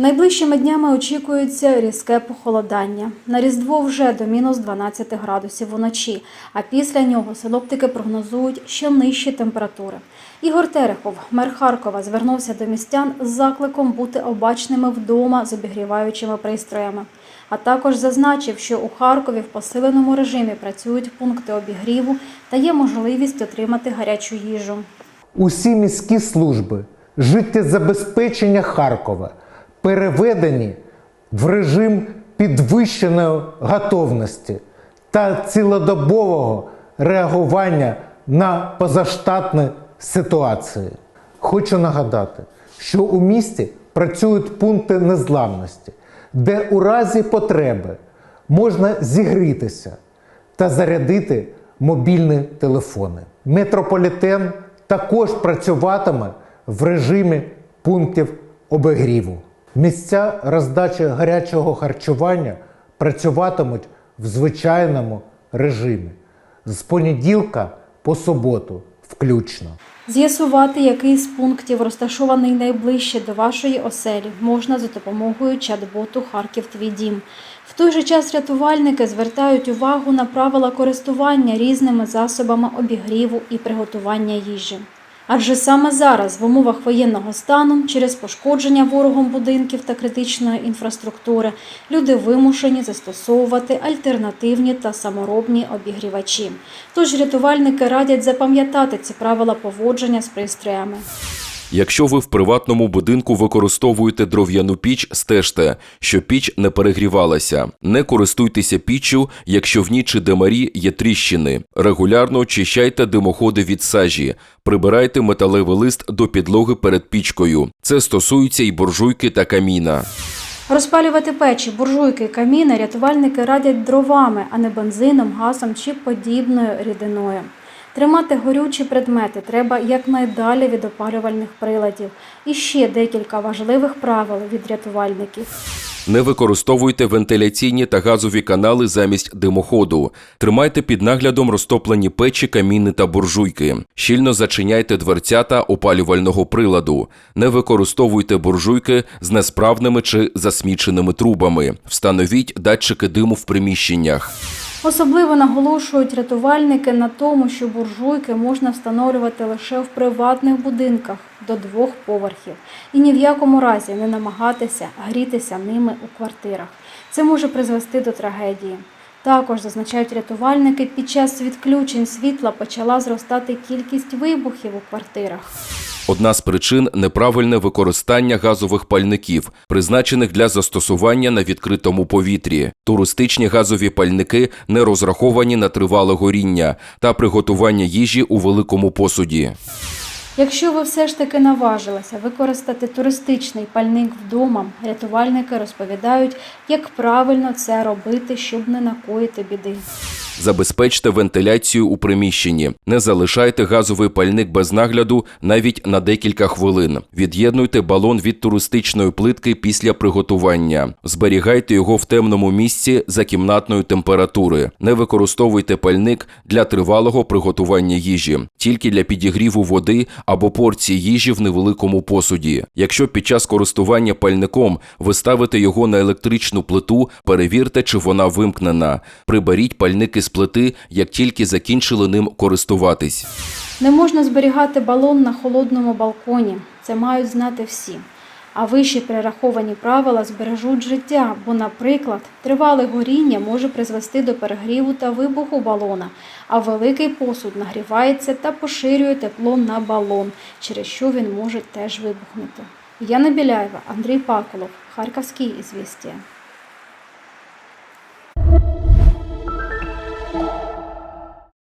Найближчими днями очікується різке похолодання. На Різдво вже до мінус 12 градусів уночі, а після нього синоптики прогнозують ще нижчі температури. Ігор Терехов, мер Харкова, звернувся до містян з закликом бути обачними вдома з обігріваючими пристроями. А також зазначив, що у Харкові в посиленому режимі працюють пункти обігріву та є можливість отримати гарячу їжу. Усі міські служби життєзабезпечення Харкова переведені в режим підвищеної готовності та цілодобового реагування на позаштатні ситуації. Хочу нагадати, що у місті працюють пункти незламності, де у разі потреби можна зігрітися та зарядити мобільні телефони. Метрополітен також працюватиме в режимі пунктів обігріву. Місця роздачі гарячого харчування працюватимуть в звичайному режимі з понеділка по суботу включно. З'ясувати, який з пунктів розташований найближче до вашої оселі, можна за допомогою чат-боту Харків Твій дім. В той же час рятувальники звертають увагу на правила користування різними засобами обігріву і приготування їжі. Адже саме зараз, в умовах воєнного стану, через пошкодження ворогом будинків та критичної інфраструктури, люди вимушені застосовувати альтернативні та саморобні обігрівачі. Тож рятувальники радять запам'ятати ці правила поводження з пристроями. Якщо ви в приватному будинку використовуєте дров'яну піч, стежте, що піч не перегрівалася. Не користуйтеся піччю, якщо в ній чи демарі є тріщини. Регулярно очищайте димоходи від сажі. Прибирайте металевий лист до підлоги перед пічкою. Це стосується і буржуйки та каміна. Розпалювати печі, буржуйки, каміни рятувальники радять дровами, а не бензином, газом чи подібною рідиною. Тримати горючі предмети треба якнайдалі від опалювальних приладів. І ще декілька важливих правил від рятувальників. Не використовуйте вентиляційні та газові канали замість димоходу. Тримайте під наглядом розтоплені печі, каміни та буржуйки. Щільно зачиняйте дверцята опалювального приладу. Не використовуйте буржуйки з несправними чи засміченими трубами. Встановіть датчики диму в приміщеннях. Особливо наголошують рятувальники на тому, що буржуйки можна встановлювати лише в приватних будинках до двох поверхів і ні в якому разі не намагатися грітися ними у квартирах. Це може призвести до трагедії. Також зазначають рятувальники, під час відключень світла почала зростати кількість вибухів у квартирах. Одна з причин неправильне використання газових пальників, призначених для застосування на відкритому повітрі. Туристичні газові пальники не розраховані на тривале горіння та приготування їжі у великому посуді. Якщо ви все ж таки наважилися використати туристичний пальник вдома, рятувальники розповідають, як правильно це робити, щоб не накоїти біди. Забезпечте вентиляцію у приміщенні. Не залишайте газовий пальник без нагляду навіть на декілька хвилин. Від'єднуйте балон від туристичної плитки після приготування. Зберігайте його в темному місці за кімнатної температури. Не використовуйте пальник для тривалого приготування їжі, тільки для підігріву води або порції їжі в невеликому посуді. Якщо під час користування пальником ви ставите його на електричну плиту, перевірте, чи вона вимкнена. Приберіть пальники з плити, як тільки закінчили ним користуватись. Не можна зберігати балон на холодному балконі. Це мають знати всі. А вищі перераховані правила збережуть життя, бо, наприклад, тривале горіння може призвести до перегріву та вибуху балона, а великий посуд нагрівається та поширює тепло на балон, через що він може теж вибухнути. Яна Біляєва, Андрій Паколов, Харківські ізвістія.